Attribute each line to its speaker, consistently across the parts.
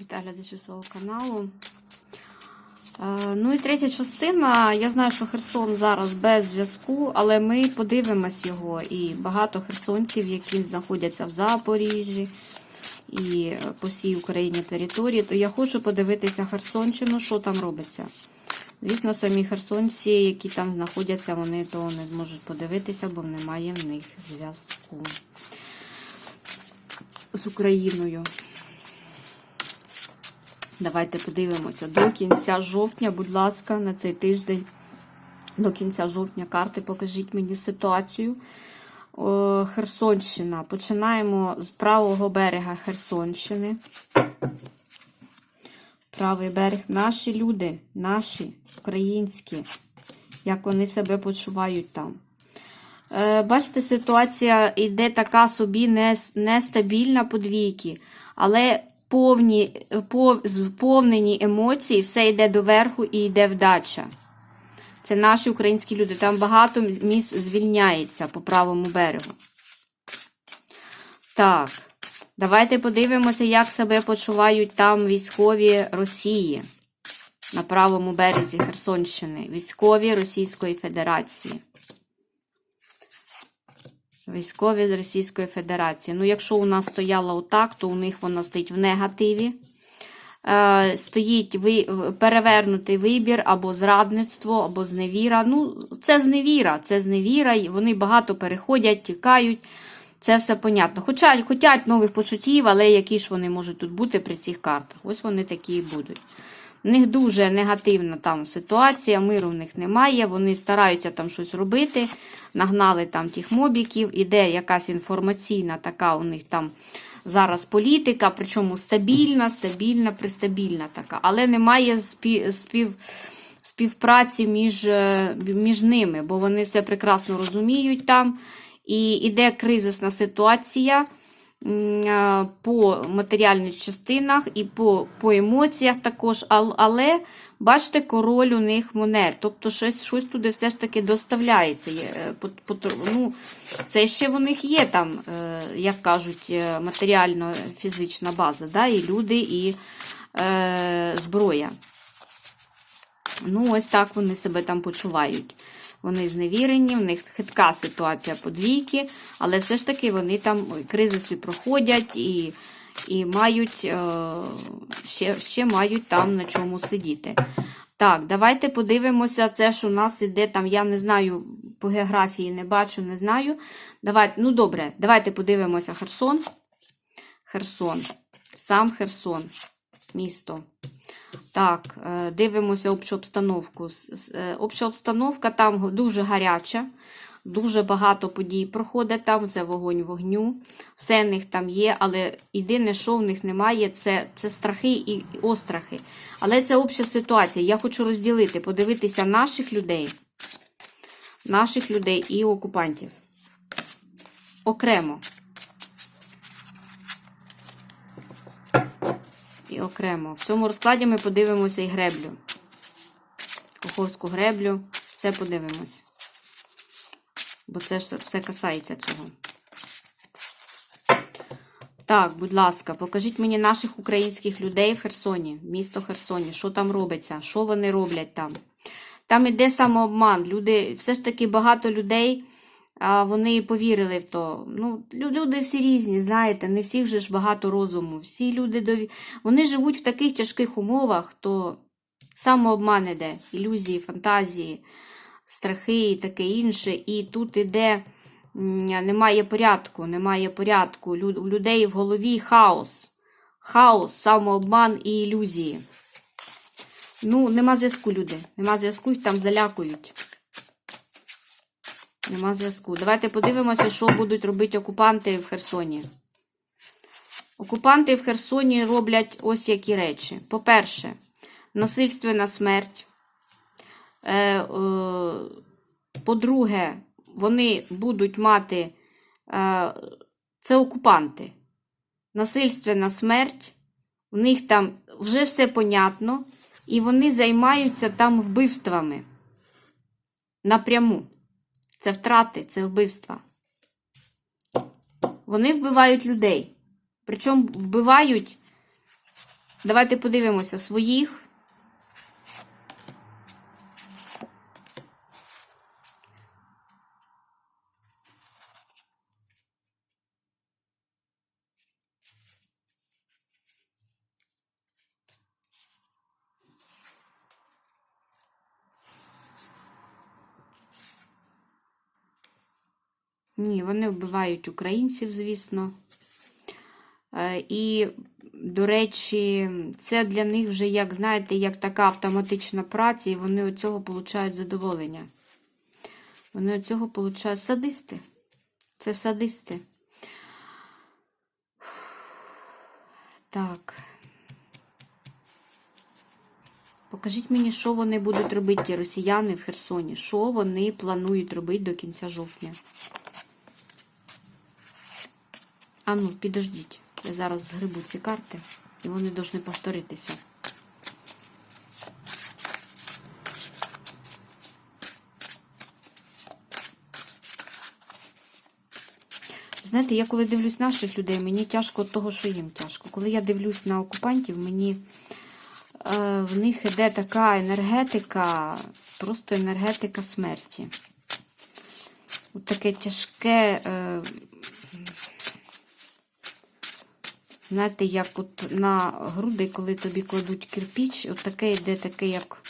Speaker 1: Вітаю глядачі свого каналу. Е, Ну і третя частина. Я знаю, що Херсон зараз без зв'язку, але ми подивимось його. І багато херсонців, які знаходяться в Запоріжжі і по всій Україні території, то я хочу подивитися Херсонщину, що там робиться. Звісно, самі херсонці, які там знаходяться, вони того не зможуть подивитися, бо немає в них зв'язку з Україною. Давайте подивимося. До кінця жовтня, будь ласка, на цей тиждень. До кінця жовтня карти покажіть мені ситуацію. О, Херсонщина. Починаємо з правого берега Херсонщини. Правий берег. Наші люди, наші, українські, як вони себе почувають там. Е, Бачите, ситуація йде така собі не- нестабільна по двійки, але повні, пов, сповнені емоцій, все йде доверху і йде вдача. Це наші українські люди. Там багато місць звільняється по правому берегу. Так, давайте подивимося, як себе почувають там військові Росії на правому березі Херсонщини. Військові Російської Федерації. Військові з Російської Федерації. Ну, якщо у нас стояла отак, то у них вона стоїть в негативі. Е, стоїть ви, перевернутий вибір або зрадництво, або зневіра. Ну, це зневіра, це зневіра, і вони багато переходять, тікають. Це все понятно. Хоча хочуть нових почуттів, але які ж вони можуть тут бути при цих картах? Ось вони такі і будуть. В них дуже негативна там ситуація, миру в них немає, вони стараються там щось робити, нагнали там тих мобіків, іде якась інформаційна така у них там зараз політика, причому стабільна, стабільна, пристабільна така, але немає спів, спів, співпраці між, е, між ними, бо вони все прекрасно розуміють там. І іде кризисна ситуація по матеріальних частинах і по, по емоціях також. Але бачите, король у них монет. Тобто щось, щось туди все ж таки доставляється. Е, Ну, це ще в них є там, е, як кажуть, е, матеріально-фізична база, да? і люди, і е, зброя. Ну, ось так вони себе там почувають. Вони зневірені, в них хитка ситуація по двійки, але все ж таки вони там ой, кризиси проходять і і мають, е, ще, ще мають там на чому сидіти. Так, давайте подивимося, це ж у нас іде там, я не знаю, по географії не бачу, не знаю. Давайте, ну добре, давайте подивимося Херсон. Херсон. Сам Херсон, місто. Так, е, дивимося общу обстановку. Е, Обща обстановка там дуже гаряча, дуже багато подій проходить там, це вогонь вогню. Все в них там є, але єдине, що в них немає, це, це страхи і острахи. Але це обща ситуація. Я хочу розділити, подивитися наших людей, наших людей і окупантів. Окремо. І окремо. В цьому розкладі ми подивимося і греблю. Коховську греблю. Все подивимось. Бо це ж все касається цього. Так, будь ласка, покажіть мені наших українських людей в Херсоні, місто Херсоні, що там робиться, що вони роблять там. Там іде самообман. Люди, все ж таки багато людей, вони повірили в то. Ну, люди всі різні, знаєте, не всіх же ж багато розуму. Всі люди дові... вони живуть в таких тяжких умовах, то самообман іде, ілюзії, фантазії, страхи і таке інше. І тут іде немає порядку, немає порядку. У людей в голові хаос. Хаос, самообман і ілюзії. Ну, нема зв'язку, люди. Нема зв'язку, їх там залякують. Нема зв'язку. Давайте подивимося, що будуть робити окупанти в Херсоні. Окупанти в Херсоні роблять ось які речі. По-перше, насильственна смерть. Е, е, по-друге, вони будуть мати. Е, це окупанти. Насильственна смерть. У них там вже все понятно. І вони займаються там вбивствами. Напряму. Це втрати, це вбивства. Вони вбивають людей. Причому вбивають Давайте подивимося своїх. Ні, вони вбивають українців, звісно. Е, І, до речі, це для них вже, як знаєте, як така автоматична праця, і вони від цього отримують задоволення. Вони від цього отримують садисти. Це садисти. Так. Покажіть мені, що вони будуть робити, ті росіяни в Херсоні. Що вони планують робити до кінця жовтня? А ну, підождіть. Я зараз згрибу ці карти, і вони повинні повторитися. Знаєте, я коли дивлюсь наших людей, мені тяжко від того, що їм тяжко. Коли я дивлюсь на окупантів, мені е, в них іде така енергетика, просто енергетика смерті. От таке тяжке. Е, Знаєте, як от на груди, коли тобі кладуть кирпіч, от таке йде, таке, як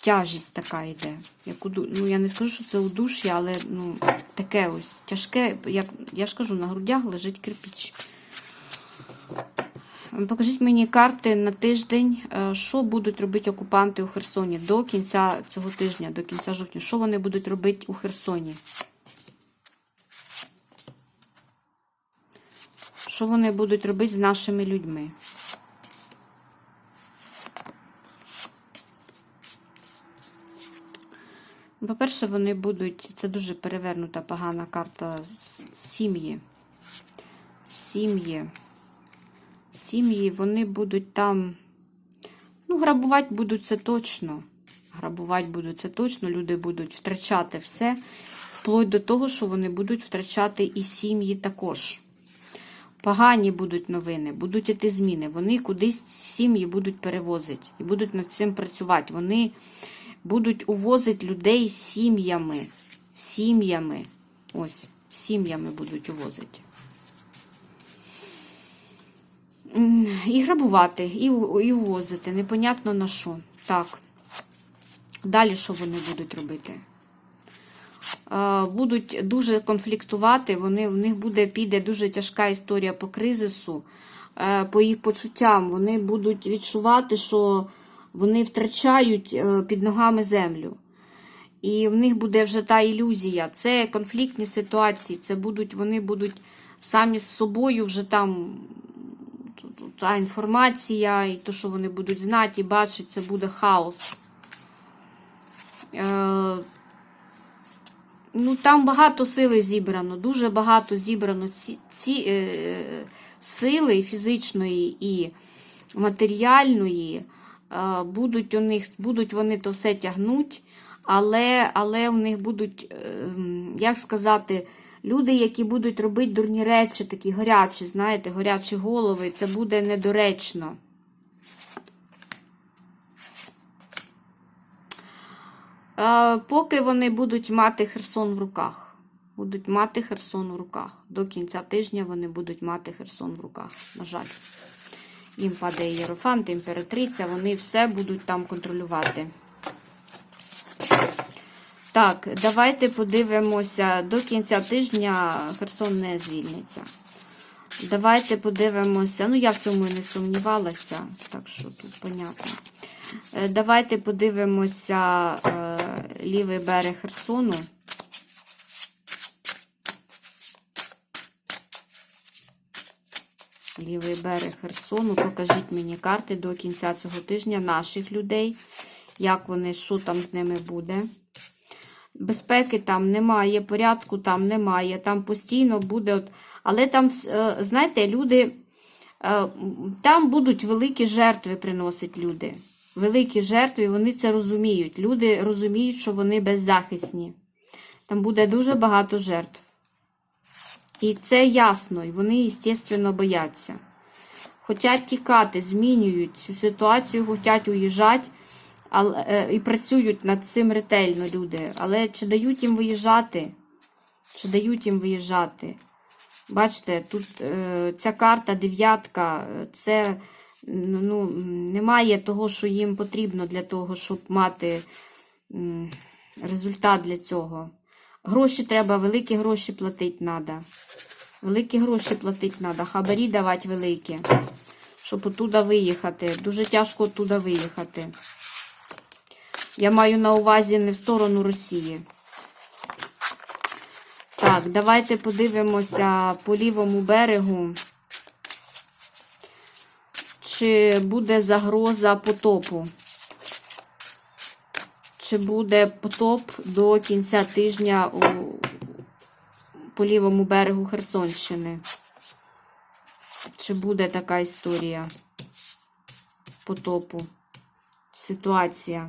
Speaker 1: тяжість така йде. Як уду... Ну, я не скажу, що це удуш'я, але ну, таке ось тяжке, як я ж кажу, на грудях лежить кирпіч. Покажіть мені карти на тиждень, е, що будуть робити окупанти у Херсоні до кінця цього тижня, до кінця жовтня. Що вони будуть робити у Херсоні? Що вони будуть робити з нашими людьми? По-перше, вони будуть. Це дуже перевернута погана карта сім'ї. Сім'ї. Сім'ї, вони будуть там. Ну, грабувати будуть це точно. Грабувати будуть це точно. Люди будуть втрачати все. Вплоть до того, що вони будуть втрачати і сім'ї також. Погані будуть новини, будуть іти зміни. Вони кудись сім'ї будуть перевозити і будуть над цим працювати. Вони будуть увозити людей сім'ями. Сім'ями. Ось, сім'ями будуть увозити. І грабувати, і, і увозити. Непонятно на що. Так. Далі що вони будуть робити? Е, будуть дуже конфліктувати, вони, в них буде, піде дуже тяжка історія по кризису, е, по їх почуттям. Вони будуть відчувати, що вони втрачають е, під ногами землю. І в них буде вже та ілюзія. Це конфліктні ситуації, це будуть, вони будуть самі з собою вже там. Та інформація, і те, що вони будуть знати і бачити, це буде хаос. Ну, там багато сили зібрано, дуже багато зібрано ці, е, сили фізичної і матеріальної. Е, будуть у них, будуть вони то все тягнуть, але, але в них будуть, е, як сказати, люди, які будуть робити дурні речі, такі горячі, знаєте, горячі голови, це буде недоречно. Поки вони будуть мати Херсон в руках. Будуть мати Херсон в руках. До кінця тижня вони будуть мати Херсон в руках. На жаль. Їм падає Єрофант, імператриця, вони все будуть там контролювати. Так, давайте подивимося. До кінця тижня Херсон не звільниться. Давайте подивимося. Ну, я в цьому і не сумнівалася, так що тут понятно. Е, Давайте подивимося е, лівий берег Херсону. Лівий берег Херсону. Покажіть мені карти до кінця цього тижня наших людей. Як вони, що там з ними буде. Безпеки там немає, порядку там немає. Там постійно буде. От, але там, е, знаєте, люди. Там будуть великі жертви приносить люди. Великі жертви, і вони це розуміють. Люди розуміють, що вони беззахисні. Там буде дуже багато жертв. І це ясно, і вони, звісно, бояться. Хочуть тікати, змінюють цю ситуацію, хочуть уїжджати але, е, і працюють над цим ретельно люди. Але чи дають їм виїжджати? Чи дають їм виїжджати? Бачите, тут е, ця карта дев'ятка, е, це ну, немає того, що їм потрібно для того, щоб мати результат для цього. Гроші треба, великі гроші платити треба. Великі гроші платити треба, хабарі давати великі, щоб оттуда виїхати. Дуже тяжко оттуда виїхати. Я маю на увазі не в сторону Росії. Так, давайте подивимося по лівому берегу. Чи буде загроза потопу? Чи буде потоп до кінця тижня у, по лівому берегу Херсонщини? Чи буде така історія потопу? Ситуація?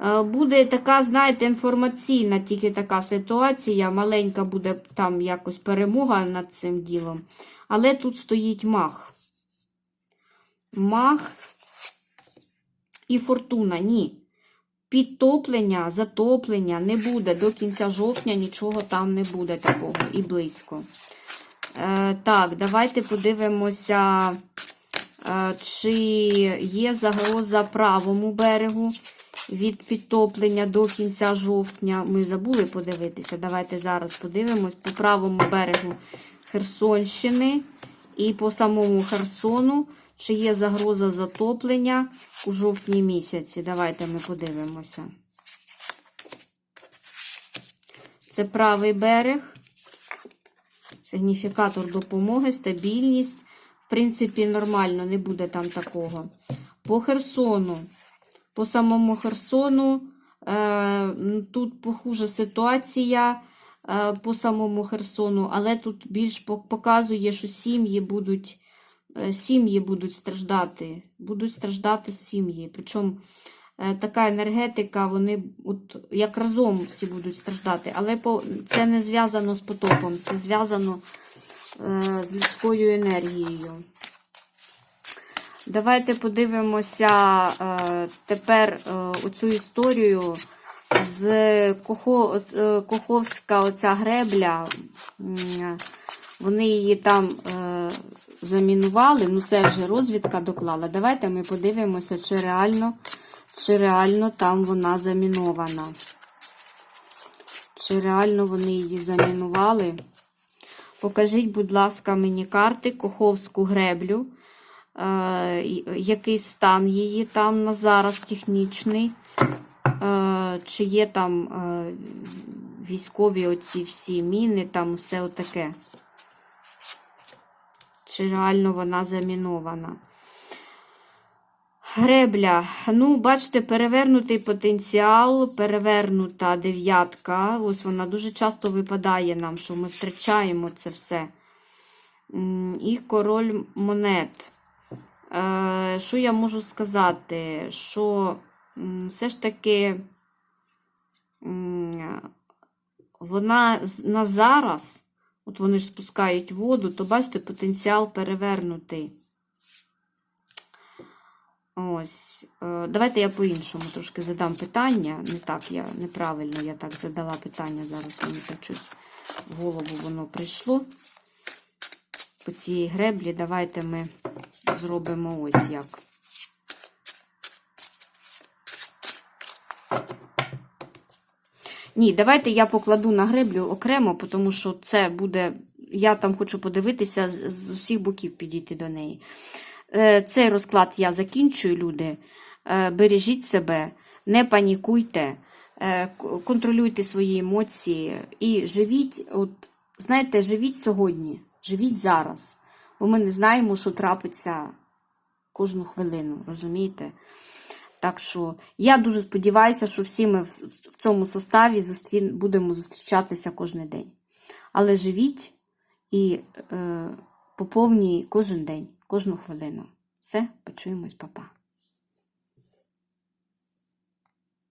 Speaker 1: Е, Буде така, знаєте, інформаційна тільки така ситуація. Маленька буде там якось перемога над цим ділом. Але тут стоїть мах. Мах і фортуна. Ні. Підтоплення, затоплення не буде. До кінця жовтня нічого там не буде такого і близько. Е, так, давайте подивимося, е, чи є загроза правому берегу від підтоплення до кінця жовтня. Ми забули подивитися. Давайте зараз подивимось по правому берегу Херсонщини і по самому Херсону, чи є загроза затоплення у жовтні місяці. Давайте ми подивимося. Це правий берег. Сигніфікатор допомоги, стабільність. В принципі, нормально, не буде там такого. По Херсону. По самому Херсону. Е, тут похожа ситуація е, по самому Херсону, але тут більш показує, що сім'ї будуть, сім'ї будуть страждати. Будуть страждати сім'ї. Причому е, така енергетика, вони от, як разом всі будуть страждати. Але це не зв'язано з потопом, це зв'язано е, з людською енергією. Давайте подивимося е, тепер е, оцю історію з Кохо, е, Коховська оця гребля. Вони її там е, замінували, ну це вже розвідка доклала. Давайте ми подивимося, чи реально, чи реально там вона замінована. Чи реально вони її замінували. Покажіть, будь ласка, мені карти Коховську греблю. Е, який стан її там на зараз технічний, е, чи є там е, військові оці всі міни, там все отаке. Чи реально вона замінована? Гребля. Ну, бачите, перевернутий потенціал, перевернута дев'ятка. Ось вона дуже часто випадає нам, що ми втрачаємо це все. І король монет. Е, Що я можу сказати? Що все ж таки вона на зараз, от вони ж спускають воду, то бачите, потенціал перевернутий. Ось. Е, Давайте я по-іншому трошки задам питання. Не так я неправильно я так задала питання. Зараз мені так щось в голову воно прийшло. По цій греблі давайте ми зробимо ось як. Ні, давайте я покладу на греблю окремо, тому що це буде. Я там хочу подивитися з усіх боків підійти до неї. Е, Цей розклад я закінчую, люди. Е, Бережіть себе, не панікуйте, е, контролюйте свої емоції і живіть, от, знаєте, живіть сьогодні, живіть зараз. Бо ми не знаємо, що трапиться кожну хвилину, розумієте? Так що я дуже сподіваюся, що всі ми в цьому составі зустрі... будемо зустрічатися кожен день. Але живіть і е, поповній кожен день, кожну хвилину. Все, почуємось, папа.